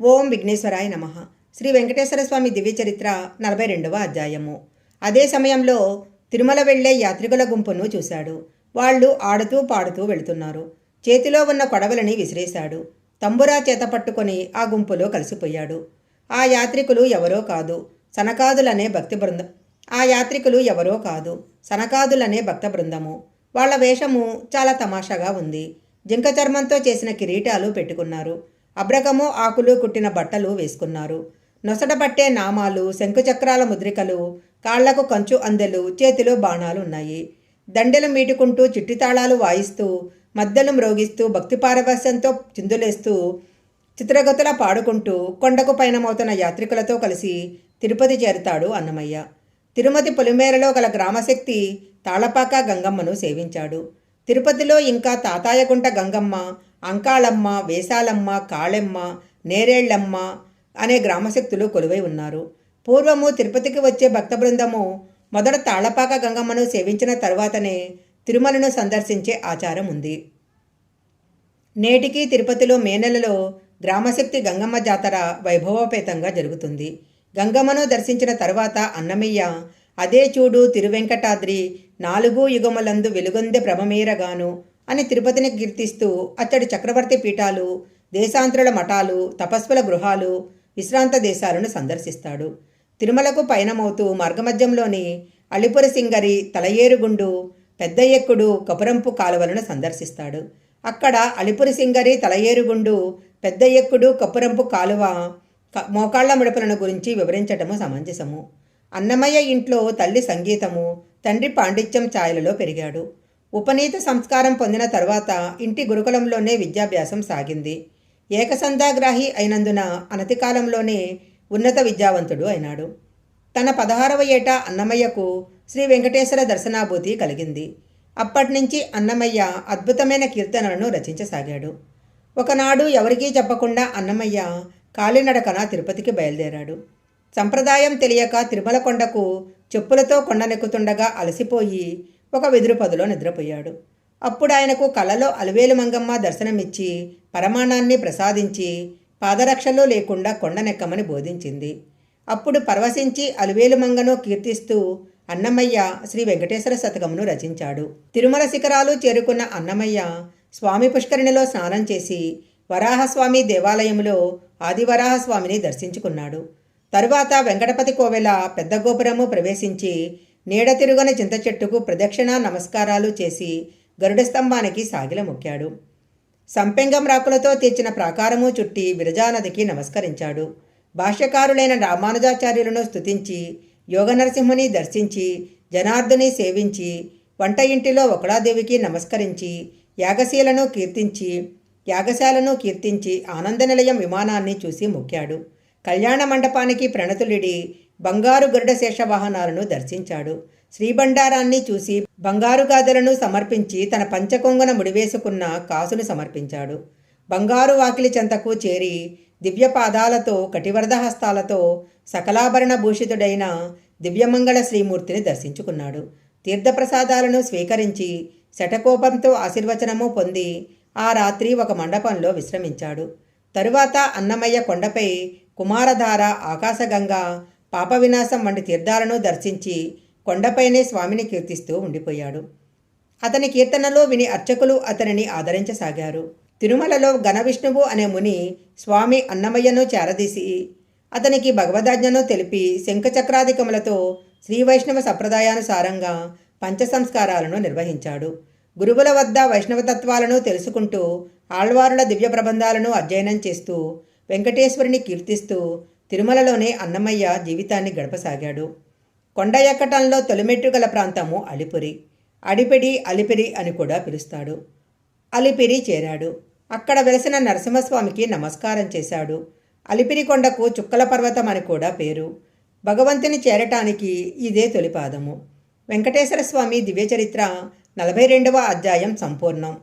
ఓం విఘ్నేశ్వరాయ నమ. శ్రీ వెంకటేశ్వర స్వామి దివ్య చరిత్ర నలభై రెండవ అధ్యాయము. అదే సమయంలో తిరుమల వెళ్ళే యాత్రికుల గుంపును చూశాడు. వాళ్ళు ఆడుతూ పాడుతూ వెళుతున్నారు. చేతిలో ఉన్న కొడవలని విసిరేశాడు. తంబురా చేత పట్టుకొని ఆ గుంపులో కలిసిపోయాడు. ఆ యాత్రికులు ఎవరో కాదు సనకాదులనే భక్తి బృందం ఆ యాత్రికులు ఎవరో కాదు సనకాదులనే భక్త బృందము. వాళ్ళ వేషము చాలా తమాషాగా ఉంది. జింక చర్మంతో చేసిన కిరీటాలు పెట్టుకున్నారు. అబ్రకము ఆకులు కుట్టిన బట్టలు వేసుకున్నారు. నొసటపట్టే నామాలు శంకుచక్రాల ముద్రికలు కాళ్ళకు కంచు అందెలు చేతిలో బాణాలు ఉన్నాయి దండెలు మీటుకుంటూ చిట్టితాళాలు వాయిస్తూ మద్దెలు మ్రోగిస్తూ భక్తి పారవస్యంతో చిందులేస్తూ చిత్రగతుల పాడుకుంటూ కొండకు పయనమవుతున్న యాత్రికులతో కలిసి తిరుపతి చేరుతాడు అన్నమయ్య. తిరుమతి పొలిమేరలో గల గ్రామశక్తి తాళపాక గంగమ్మను సేవించాడు. తిరుపతిలో ఇంకా తాతాయగుంట గంగమ్మ అంకాళమ్మ వేసాలమ్మ కాళెమ్మ నేరేళ్ళమ్మ అనే గ్రామశక్తులు కొలువై ఉన్నారు. పూర్వము తిరుపతికి వచ్చే భక్త బృందము మొదట తాళపాక గంగమ్మను సేవించిన తర్వాతనే తిరుమలను సందర్శించే ఆచారం ఉంది. నేటికి తిరుపతిలో మే నెలలో గ్రామశక్తి గంగమ్మ జాతర వైభవోపేతంగా జరుగుతుంది. గంగమ్మను దర్శించిన తర్వాత అన్నమయ్య అదే చూడు తిరువెంకటాద్రి నాలుగు యుగములందు వెలుగొందె ప్రభమేరగాను అని తిరుపతిని కీర్తిస్తూ అచ్చడి చక్రవర్తి పీఠాలు దేశాంతరుల మఠాలు తపస్సుల గృహాలు విశ్రాంత దేశాలను సందర్శిస్తాడు. తిరుమలకు పయనమవుతూ మార్గమధ్యంలోని అలిపుర సింగరి తలయేరుగుండు పెద్ద ఎక్కుడు కపురంపు కాలువలను సందర్శిస్తాడు. అక్కడ అలిపురి సింగరి తలయేరుగుండు పెద్ద ఎక్కుడు కపురంపు కాలువ మోకాళ్ళ ముడపలను గురించి వివరించటము సమంజసము. అన్నమయ్య ఇంట్లో తల్లి సంగీతము తండ్రి పాండిత్యం ఛాయలలో పెరిగాడు. ఉపనీత సంస్కారం పొందిన తర్వాత ఇంటి గురుకులంలోనే విద్యాభ్యాసం సాగింది. ఏకసంధాగ్రాహి అయినందున అనతి కాలంలోనే ఉన్నత విద్యావంతుడు అయినాడు. తన పదహారవ ఏట అన్నమయ్యకు శ్రీ వెంకటేశ్వర దర్శనాభూతి కలిగింది. అప్పటినుంచి అన్నమయ్య అద్భుతమైన కీర్తనలను రచించసాగాడు. ఒకనాడు ఎవరికీ చెప్పకుండా అన్నమయ్య కాలినడకన తిరుపతికి బయలుదేరాడు. సంప్రదాయం తెలియక తిరుమల కొండకు చెప్పులతో కొండనెక్కుతుండగా అలసిపోయి ఒక వెదురు నిద్రపోయాడు. అప్పుడు ఆయనకు కలలో అలవేలు మంగమ్మ దర్శనమిచ్చి పరమాణాన్ని ప్రసాదించి పాదరక్షలు లేకుండా కొండనెక్కమని బోధించింది. అప్పుడు పరవశించి అలువేలు మంగను కీర్తిస్తూ అన్నమయ్య శ్రీ వెంకటేశ్వర శతకమును రచించాడు. తిరుమల శిఖరాలు చేరుకున్న అన్నమయ్య స్వామి పుష్కరిణిలో స్నానం చేసి వరాహస్వామి దేవాలయంలో ఆదివరాహస్వామిని దర్శించుకున్నాడు. తరువాత వెంకటపతి కోవెల పెద్ద గోపురము ప్రవేశించి నీడ తిరుగని చింత చెట్టుకు ప్రదక్షిణ నమస్కారాలు చేసి గరుడ స్తంభానికి సాగిల మొక్కాడు. సంపెంగం రాకులతో తీర్చిన ప్రాకారము చుట్టి విరజానదికి నమస్కరించాడు. భాష్యకారులైన రామానుజాచార్యులను స్తుతించి యోగ నరసింహుని దర్శించి జనార్దుని సేవించి వంట ఇంటిలో ఒకడాదేవికి నమస్కరించి యాగశీలను కీర్తించి యాగశాలను కీర్తించి ఆనంద నిలయం విమానాన్ని చూసి మొక్కాడు. కళ్యాణ మండపానికి ప్రణతులిడి బంగారు గరుడ శేష వాహనాలను దర్శించాడు. శ్రీబండారాన్ని చూసి బంగారు గాథలను సమర్పించి తన పంచకొంగున ముడివేసుకున్న కాసును సమర్పించాడు. బంగారు వాకిలి చెంతకు చేరి దివ్య పాదాలతో హస్తాలతో సకలాభరణ భూషితుడైన దివ్యమంగళ శ్రీమూర్తిని దర్శించుకున్నాడు. తీర్థప్రసాదాలను స్వీకరించి శటకోపంతో ఆశీర్వచనము పొంది ఆ రాత్రి ఒక మండపంలో విశ్రమించాడు. తరువాత అన్నమయ్య కొండపై కుమారధార ఆకాశగంగా పాప వినాశం వంటి తీర్థాలను దర్శించి కొండపైనే స్వామిని కీర్తిస్తూ ఉండిపోయాడు. అతని కీర్తనలో విని అర్చకులు అతనిని ఆదరించసాగారు. తిరుమలలో ఘనవిష్ణువు అనే ముని స్వామి అన్నమయ్యను చేరదీసి అతనికి భగవదాజ్ఞను తెలిపి శంఖచక్రాధికములతో శ్రీ వైష్ణవ సంప్రదాయానుసారంగా పంచసంస్కారాలను నిర్వహించాడు. గురువుల వద్ద వైష్ణవతత్వాలను తెలుసుకుంటూ ఆళ్వారుల దివ్య ప్రబంధాలను అధ్యయనం చేస్తూ వెంకటేశ్వరుని కీర్తిస్తూ తిరుమలలోనే అన్నమయ్య జీవితాన్ని గడపసాగాడు. కొండ ఎక్కటంలో తొలిమెట్టు గల ప్రాంతము అలిపురి. అడిపిడి అలిపిరి అని కూడా పిలుస్తాడు. అలిపిరి చేరాడు. అక్కడ వెలసిన నరసింహస్వామికి నమస్కారం చేశాడు. అలిపిరి కొండకు చుక్కల పర్వతం అని కూడా పేరు. భగవంతుని చేరటానికి ఇదే తొలిపాదము. వెంకటేశ్వర స్వామి దివ్య చరిత్ర నలభై రెండవ అధ్యాయం సంపూర్ణం.